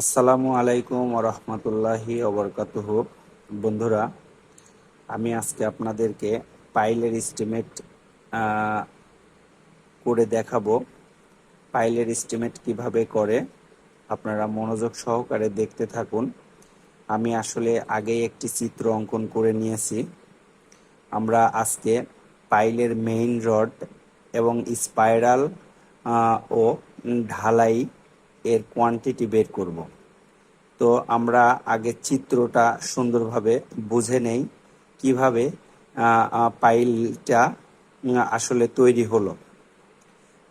আসসালামু আলাইকুম রহমতুল্লাহি অবরকাতুহ বন্ধুরা, আমি আজকে আপনাদেরকে পাইলের এস্টিমেট করে দেখাবো। পাইলের এস্টিমেট কীভাবে করে, আপনারা মনোযোগ সহকারে দেখতে থাকুন। আমি আসলে আগেই একটি চিত্র অঙ্কন করে নিয়েছি। আমরা আজকে পাইলের মেইন রড এবং স্পাইরাল ও ঢালাই এর কোয়ান্টিটি বের করব। তো আমরা আগে চিত্রটা সুন্দরভাবে বুঝে নেই, কীভাবে পাইলটা আসলে তৈরি হলো।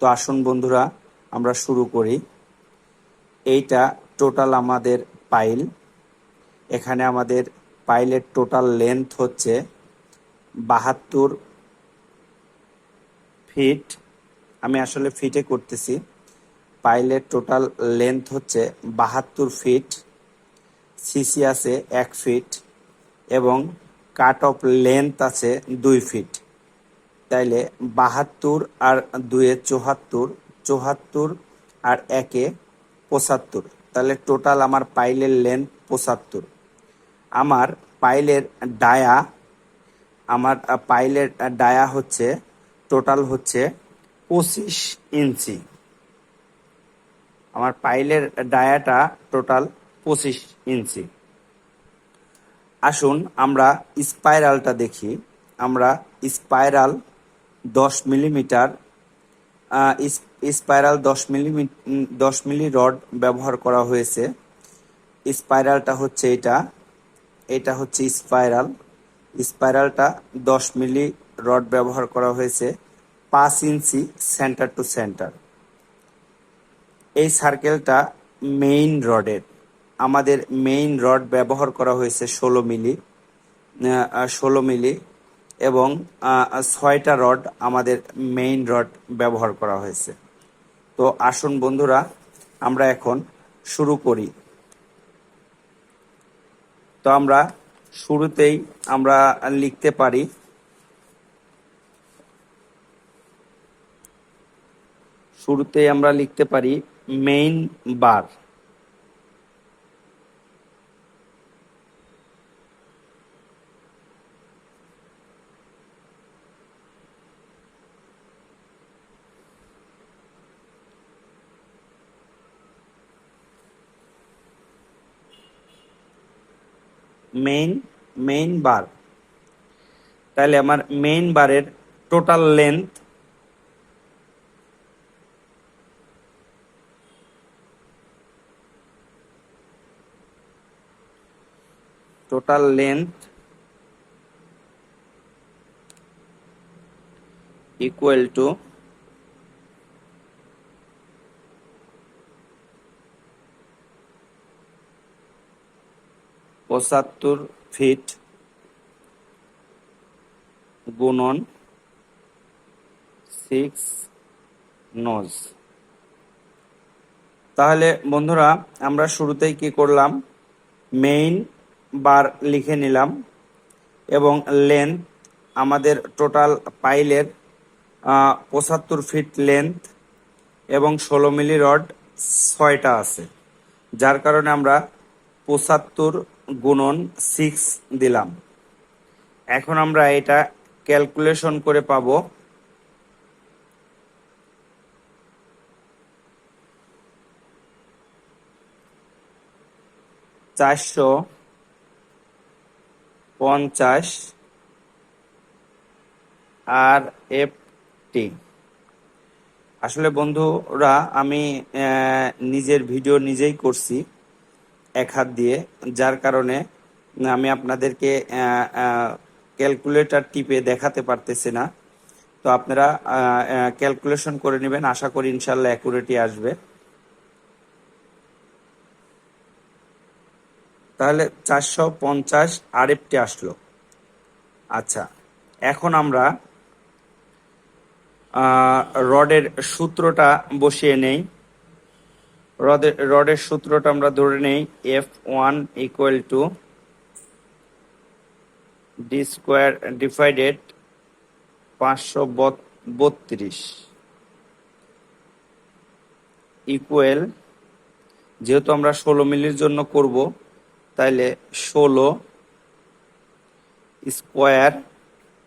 তো আসুন বন্ধুরা, আমরা শুরু করি। এইটা টোটাল আমাদের পাইল এখানে আমাদের পাইলের টোটাল লেন্থ হচ্ছে বাহাত্তর ফিট আমি আসলে ফিটে করতেছি। পাইলের টোটাল লেন্থ হচ্ছে বাহাত্তর ফিট, সিসি আছে এক ফিট এবং কাট অফ লেন্থ আছে দুই ফিট। তাইলে বাহাত্তর আর দুয়ে চুহাত্তর চুহাত্তর আর একে পঁচাত্তর। তাহলে টোটাল আমার পাইলের লেন্থ পঁচাত্তর। আমার পাইলের ডায়া, আমার পাইলের ডায়া হচ্ছে, টোটাল হচ্ছে পঁচিশ ইঞ্চি। আমার পাইলের ডায়াটা টোটাল পঁচিশ ইঞ্চি। আসুন আমরা স্পাইরালটা দেখি। আমরা স্পাইরাল দশ মিলিমিটার স্পাইরাল দশ মিলিমি দশ মিলি রড ব্যবহার করা হয়েছে। স্পাইরালটা হচ্ছে এটা। এটা হচ্ছে স্পাইরাল। স্পাইরালটা দশ মিলি রড ব্যবহার করা হয়েছে। পাঁচ ইঞ্চি সেন্টার টু সেন্টার। এই সার্কেলটা মেইন রডের আমাদের মেইন রড ব্যবহার করা হয়েছে ষোলো মিলি ষোলো মিলি এবং ছয়টা রড আমাদের মেইন রড ব্যবহার করা হয়েছে। তো আসুন বন্ধুরা, আমরা এখন শুরু করি। তো আমরা শুরুতেই আমরা লিখতে পারি, শুরুতেই আমরা লিখতে পারি main bar main main bar তাহলে আমার মেইন বারের total length total length equal to পঁচাত্তর ফিট গুণন সিক্স নজ তাহলে বন্ধুরা, আমরা শুরুতেই কি করলাম? মেইন বার লিখে নিলাম এবং লেন্থ আমাদের টোটাল পাইলের পঁচাত্তর ফিট লেন্থ এবং ষোলো মিলি রড ছয়টা আছে, যার কারণে আমরা পঁচাত্তর গুণন সিক্স দিলাম। এখন আমরা এটা ক্যালকুলেশন করে পাবো। চারশো পঞ্চাশ আর এফ টি আসলে বন্ধুরা, আমি নিজের ভিডিও নিজেই করছি এক হাত দিয়ে, যার কারণে আমি আপনাদেরকে ক্যালকুলেটর টিপে দেখাতে পারতেছি না। তো আপনারা ক্যালকুলেশন করে নেবেন। আশা করি ইনশাল্লাহ অ্যাকুরেটি আসবে। তাহলে চারশো পঞ্চাশ আরএফটি আসলো। আচ্ছা এখন আমরা রডের সূত্রটা বসিয়ে নেই। রডের রডের সূত্রটা আমরা ধরে নেই, F one equal to D square divided পাঁচশো বত্রিশ। ইকুয়াল যেহেতু আমরা ষোলো মিলির জন্য করব তাইলে ষোলো স্কোয়ার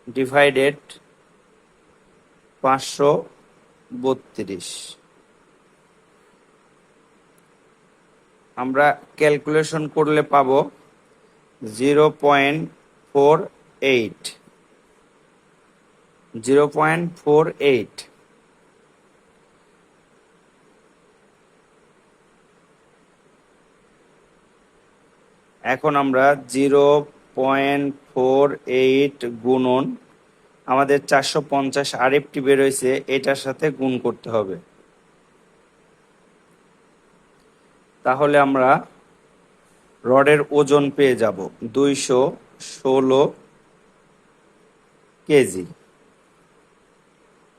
ডিভাইডেড পাঁচশো বত্রিশ। আমরা ক্যালকুলেশন করলে পাব zero point four eight. Zero point four eight. এখন আমরা জিরো পয়েন্ট ফোর এইট গুণন, আমাদের চারশো পঞ্চাশ আরেকটি বেরোইছে এটার সাথে গুণ করতে হবে। তাহলে আমরা রডের ওজন পেয়ে যাব দুইশো ষোলো কেজি।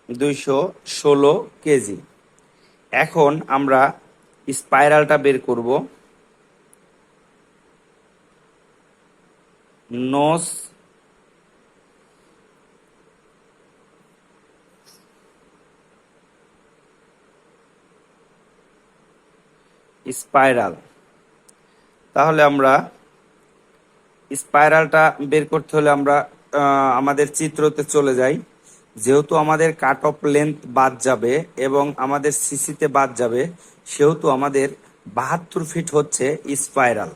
দুইশো ষোলো কেজি। এখন আমরা স্পাইরালটা বের করব। নোস স্পাইরাল তাহলে আমরা স্পাইরালটা বের করতে হলে আমরা আমাদের চিত্রতে চলে যাই। যেহেতু আমাদের কাট অফ লেন্থ বাদ যাবে এবং আমাদের সিসিতে বাদ যাবে, সেহেতু আমাদের বাহাত্তর ফিট হচ্ছে স্পাইরাল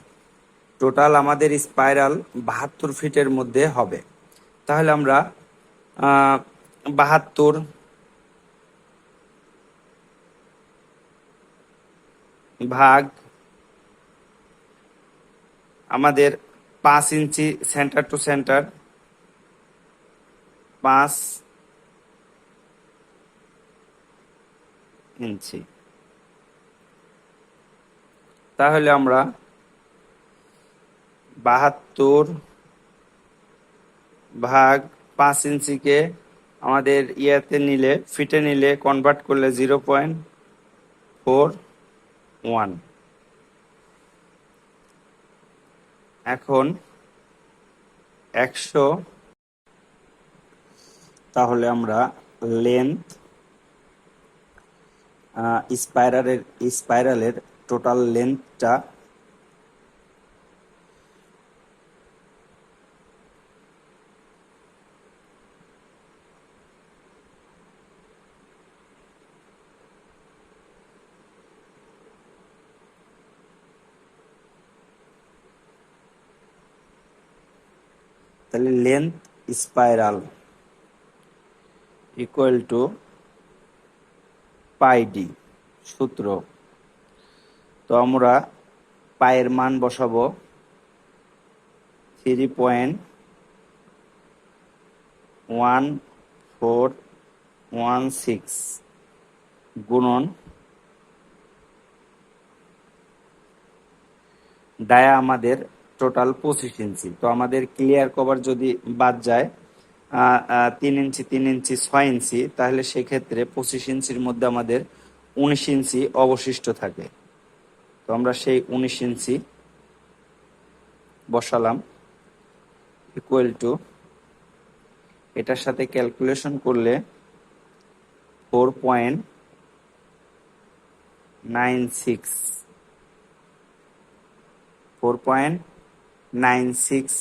টোটাল আমাদের স্পাইরাল বাহাত্তর ফিটের মধ্যে হবে। তাহলে আমরা বাহাত্তর ভাগ আমাদের পাঁচ ইঞ্চি সেন্টার টু সেন্টার পাঁচ ইঞ্চি। তাহলে আমরা বাহাত্তর ভাগ পাঁচ ইঞ্চিকে আমাদের ইয়াতে নিলে, ফিটে নিলে কনভার্ট করলে জিরো পয়েন্ট ফোর ওয়ান এখন একশো, তাহলে আমরা লেন্থ স্পাইরালের স্পাইরালের টোটাল লেন্থটা তাহলে length spiral equal to pi D সূত্র। তো আমরা পায়ের মান বসাবো three point one four one six গুণন ডায়া আমাদের টোটাল পঁচিশ ইঞ্চি। তো আমাদের ক্লিয়ার কভার যদি বাদ যায় তিন ইঞ্চি তিন ইঞ্চি, ছয় ইঞ্চি, তাহলে সেক্ষেত্রে পঁচিশ ইঞ্চির মধ্যে আমাদের উনিশ ইঞ্চি অবশিষ্ট থাকে। তো আমরা সেই উনিশ ইঞ্চি বসালাম ইকুয়াল টু এটার সাথে ক্যালকুলেশন করলে four point nine six four point nine six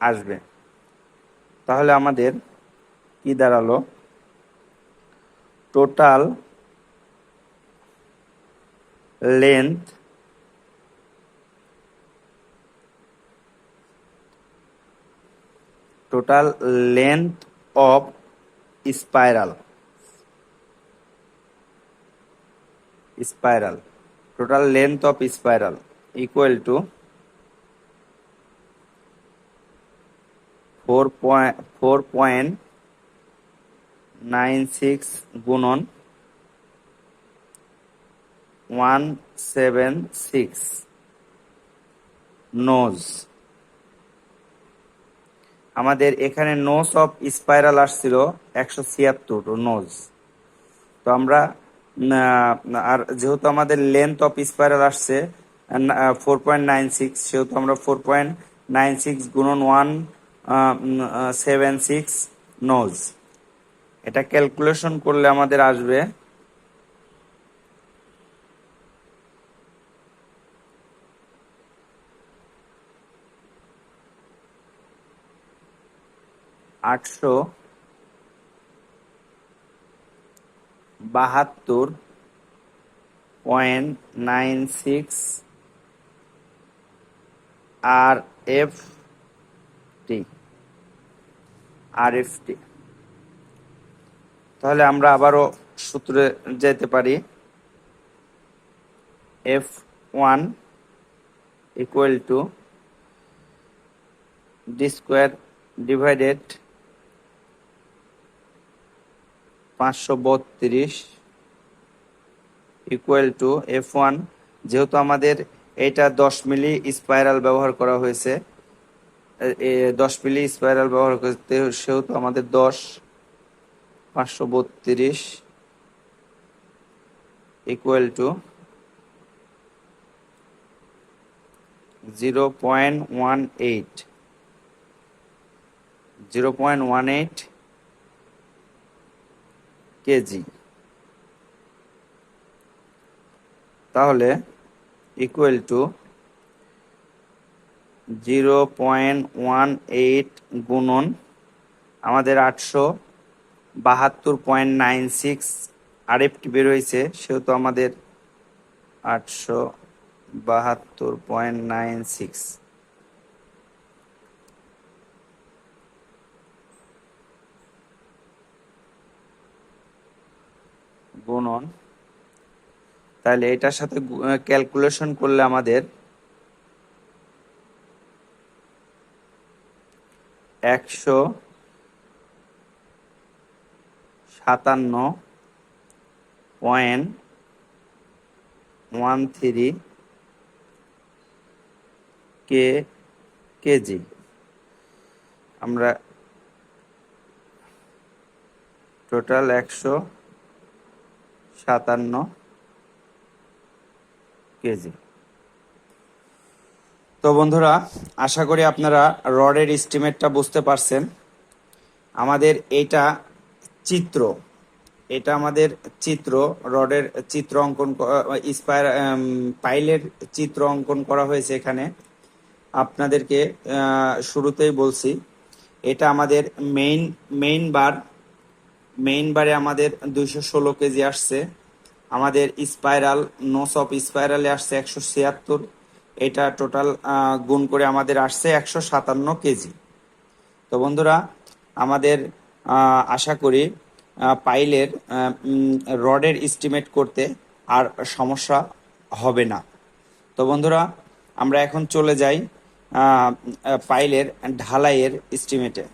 আসবে। তাহলে আমাদের কি দাঁড়াল? Total length total length of spiral spiral total length of spiral equal to 4.96 গুণন 176 নোজ। আমাদের এখানে নোজ অফ স্পাইরাল আসছিল একশো ছিয়াত্তর নোজ। তো আমরা আর যেহেতু আমাদের লেন্থ অফ স্পাইরাল আসছে ফোর পয়েন্ট নাইন সিক্স, সেহেতু আমরা ফোর পয়েন্ট নাইন সিক্স গুণন ওয়ান সেভেন, সিক্স, নোজ। এটা ক্যালকুলেশন করলে আমাদের আসবে আটশো বাহাত্তর point nine six R F T. R F T তাহলে আমরা আবারও সূত্রে যেতে পারি। F one equal to D square divided পাঁচশো বত্রিশ ইকুয়াল টু এফ ওয়ান। যেহেতু আমাদের এটা দশ মিলি স্পাইরাল ব্যবহার করা হয়েছে দশ মিলি স্পাইরাল ব্যবহার করতে, সেহেতু আমাদের দশ, পাঁচশো বত্রিশ equal to zero point one eight zero point one eight KG তাহলে equal to zero point one eight গুণন আমাদের আটশো বাহাত্তর পয়েন্ট নাইন সিক্স আরএফটি বের হয়েছে সেহেতু আমাদের আটশো বাহাত্তর পয়েন্ট নাইন সিক্স। গুণন। তাহলে এটার সাথে ক্যালকুলেশন করলে আমাদের একশো সাতান্ন point one three K KG. আমরা টোটাল একশো সাতান্ন কেজি। তো বন্ধুরা, আশা করি আপনারা রডের এস্টিমেটটা বুঝতে পারছেন। আমাদের এটা চিত্র, এটা আমাদের চিত্র, রডের চিত্র অঙ্কন স্পায়ার পাইলের চিত্র অঙ্কন করা হয়েছে এখানে। আপনাদেরকে শুরুতেই বলছি, এটা আমাদের মেইন মেইন বার মেইন বারে আমাদের দুইশো ষোলো কেজি আসছে। আমাদের স্পাইরাল নোস অফ স্পাইরালে আসছে একশো ছিয়াত্তর। এটা টোটাল গুণ করে আমাদের আসছে একশো সাতান্ন কেজি। তো বন্ধুরা, আমাদের আশা করি পাইলের রডের এস্টিমেট করতে আর সমস্যা হবে না। তো বন্ধুরা, আমরা এখন চলে যাই পাইলের ঢালাইয়ের এস্টিমেটে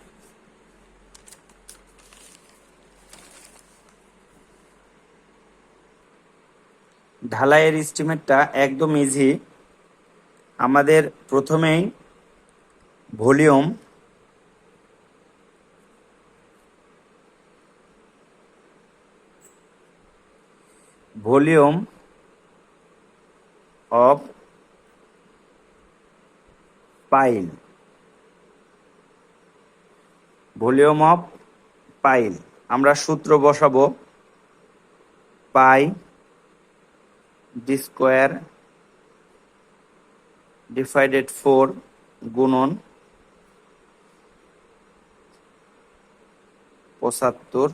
ঢালাইয়ের এস্টিমেটটা একদম ইজি আমাদের প্রথমেই volume volume of pile. Volume of pile. আমরা সূত্র বসাবো। Pi D square divided four গুণন পঁচাত্তর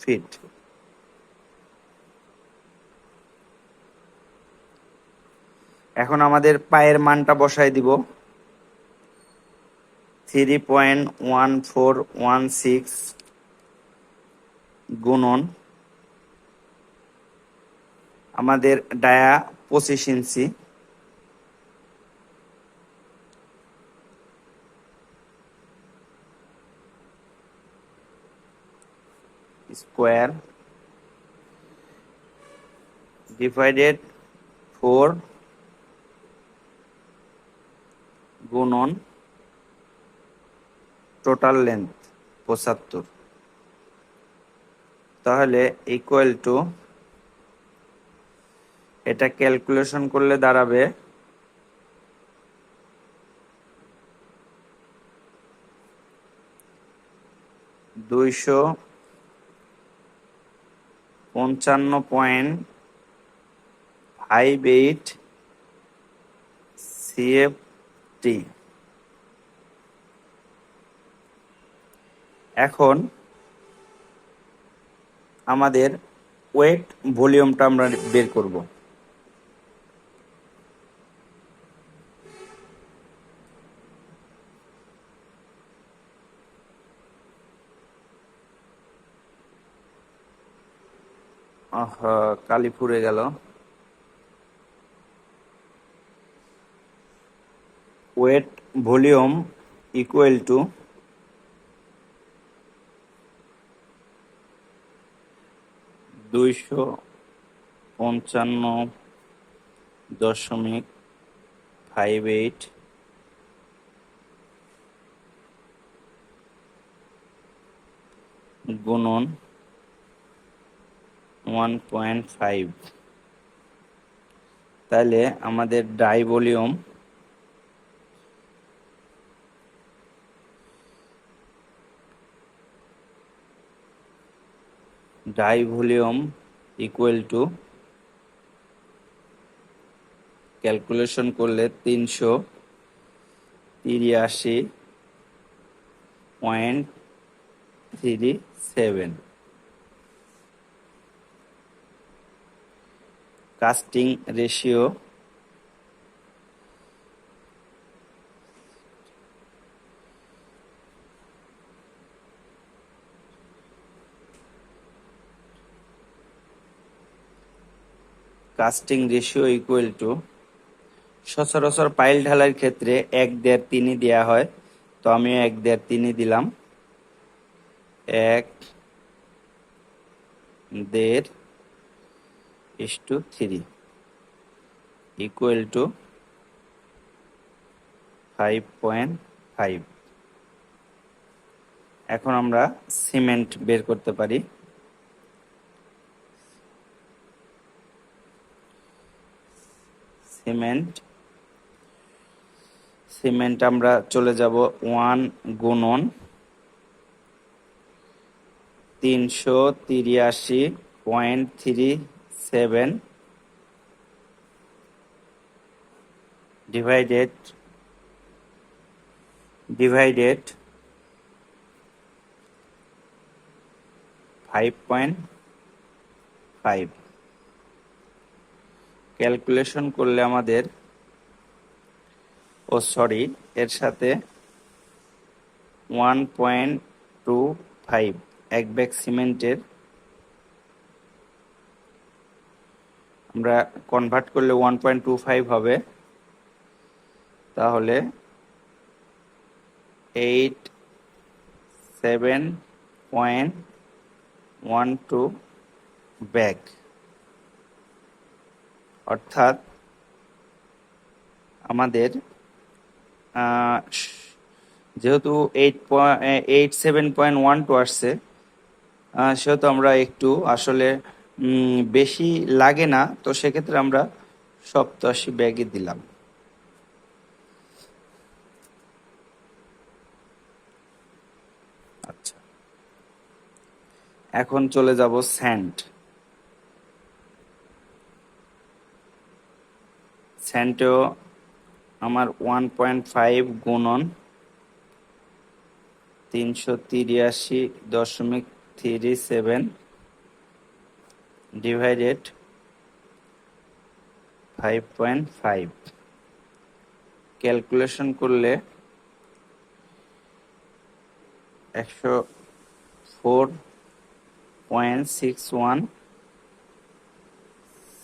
ফিট এখন আমাদের পায়ের মানটা বসাই দিব। Three point one four one six গুণন আমাদের ডায়া পঁচিশ ইঞ্চি। স্কোয়ার ডিভাইডেড ফোর গুণন টোটাল লেন্থ পঁচাত্তর। তাহলে ইকুয়াল টু এটা ক্যালকুলেশন করলে দাঁড়াবে দুইশো পঞ্চান্ন পয়েন্ট ফাইভ এইট সিএফটি এখন আমাদের ওয়েট ভলিউমটা আমরা বের করব। আহা, কালি পুড়ে গেল। ওয়েট ভলিউম ইকুয়াল টু দুইশো পঞ্চান্ন দশমিক ফাইভ এইট গুণন ওয়ান পয়েন্ট ফাইভ তাহলে আমাদের dry volume dry volume equal to calculation করলে তিনশো তিরিয়াশি point three seven casting ratio. Casting ratio equal to সচরাচর পাইল ঢালার ক্ষেত্রে এক দেড় তিনই দেওয়া হয়, তো আমিও এক দেড় তিনই দিলাম। এক দেড় is two three equal to five point five এখন আমরা সিমেন্ট বের করতে পারি। সিমেন্ট সিমেন্ট আমরা চলে যাব ওয়ান গুণন তিনশো তিরিয়াশি point three seven divided divided five point five. Calculation করলে আমাদের, ও সরি, এর সাথে ওয়ান পয়েন্ট টু ফাইভ, এক ব্যাগ সিমেন্টের আমরা কনভার্ট করলে ওয়ান পয়েন্ট টু ফাইভ হবে। তাহলে eight seven point one two bag অর্থাৎ আমাদের যেহেতু eight point eight seven point one two আসছে সেহেতু আমরা একটু আসলে বেশি লাগে না, তো সেক্ষেত্রে আমরা সপ্তাশি ব্যাগে দিলাম। আচ্ছা। এখন চলে যাব স্যান্ড স্যান্টেও আমার ওয়ান পয়েন্ট ফাইভ গুণন তিনশো তিরিয়াশি দশমিক three seven point five calculation করলে একশো four point six one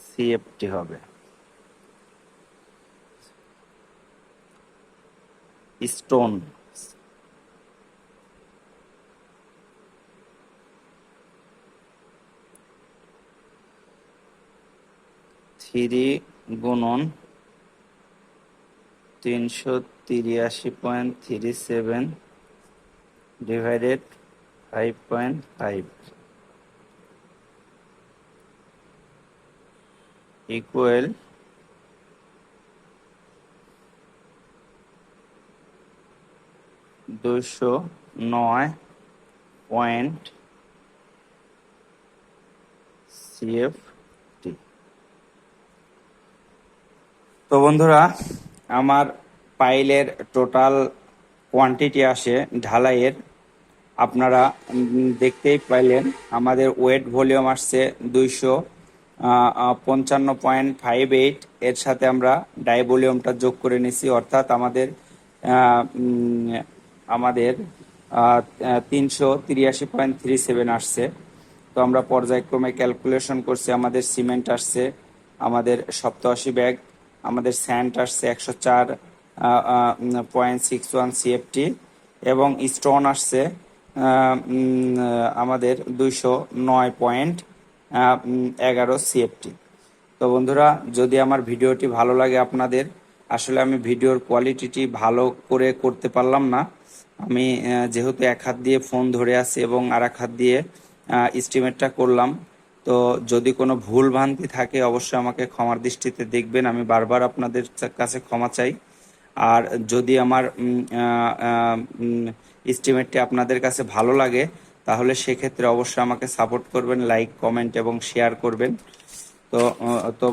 CFT হবে। স্টোন থ্রি গুণন তিনশো তিরিয়াশি point three seven divided five point five. Equal দুশো নয় পয়েন্ট সিএফটি তো বন্ধুরা, আমার পাইলের টোটাল কোয়ান্টিটি আসে ঢালাইয়ের। আপনারা দেখতেই পাইলেন, আমাদের ওয়েট ভলিউম আসছে দুইশো পঞ্চান্ন পয়েন্ট ফাইভ এইট। এর সাথে আমরা ডাই ভলিউমটা যোগ করে নিছি, অর্থাৎ আমাদের আমাদের তিনশো তিরিয়াশি পয়েন্ট থ্রি সেভেন আসছে। তো আমরা পর্যায়ক্রমে ক্যালকুলেশন করছি, আমাদের সিমেন্ট আসছে, আমাদের সপ্তাশি ব্যাগ আমাদের স্যান্ড আসছে একশো চার পয়েন্ট সিক্স ওয়ান সিএফটি এবং স্টোন আসছে আমাদের দুইশো নয় পয়েন্ট এগারো সিএফটি তো বন্ধুরা, যদি আমার ভিডিওটি ভালো লাগে আপনাদের, আসলে আমি ভিডিওর কোয়ালিটিটি ভালো করে করতে পারলাম না। আমি যেহেতু এক হাত দিয়ে ফোন ধরে আছি এবং আর এক হাত দিয়ে স্টিমেটটা করলাম তো যদি কোনো ভুল ভ্রান্তি থাকে, অবশ্যই আমাকে ক্ষমার দৃষ্টিতে দেখবেন। আমি বারবার আপনাদের কাছে ক্ষমা চাই। আর যদি আমার এস্টিমেটটি আপনাদের কাছে ভালো লাগে, তাহলে সেক্ষেত্রে অবশ্যই আমাকে সাপোর্ট করবেন লাইক কমেন্ট এবং শেয়ার করবেন। তো তো